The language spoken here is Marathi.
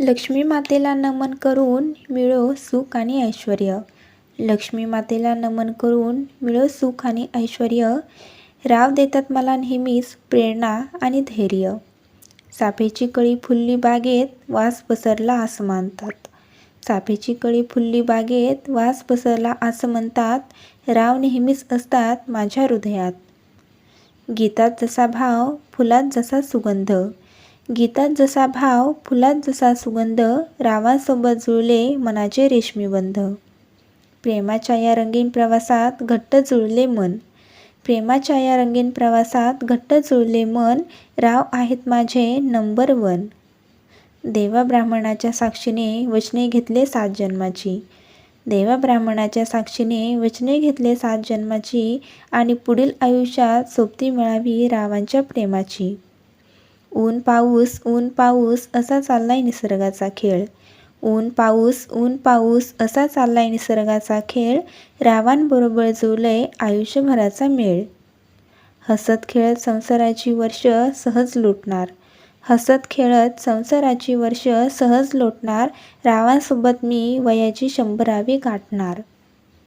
लक्ष्मी मातेला नमन करून मिळो सुख आणि ऐश्वर लक्ष्मी मातेला नमन करून मिळो सुख आणि ऐश्वर राव देतात मला नेहमीच प्रेरणा आणि धैर्य. चाफेची कळी फुलली बागेत वास पसरला असं मानतात चाफेची कळी फुलली बागेत वास पसरला असं म्हणतात. राव नेहमीच असतात माझ्या हृदयात. गीतात जसा भाव फुलात जसा सुगंध. गीतात जसा भाव फुलात जसा सुगंध रावांसोबत जुळले मनाचे रेशमी बंध. प्रेमाच्या या रंगीन प्रवासात घट्ट जुळले मन. प्रेमाच्या या रंगीन प्रवासात घट्ट जुळले मन राव आहेत माझे नंबर वन. देवा ब्राह्मणाच्या साक्षीने वचने घेतले सात जन्माची. देवा ब्राह्मणाच्या साक्षीने वचने घेतले सात जन्माची आणि पुढील आयुष्यात सोबती मिळावी रावांच्या प्रेमाची. ऊन पाऊस ऊन पाऊस असा चाललाय निसर्गाचा खेळ. ऊन पाऊस ऊन पाऊस असा चाललाय निसर्गाचा खेळ. रावांबरोबर जुळलंय आयुष्यभराचा मेळ. हसत खेळत संसाराची वर्ष सहज लुटणार. हसत खेळत संसाराची वर्ष सहज लोटणार. रावांसोबत मी वयाची शंभरावी गाठणार.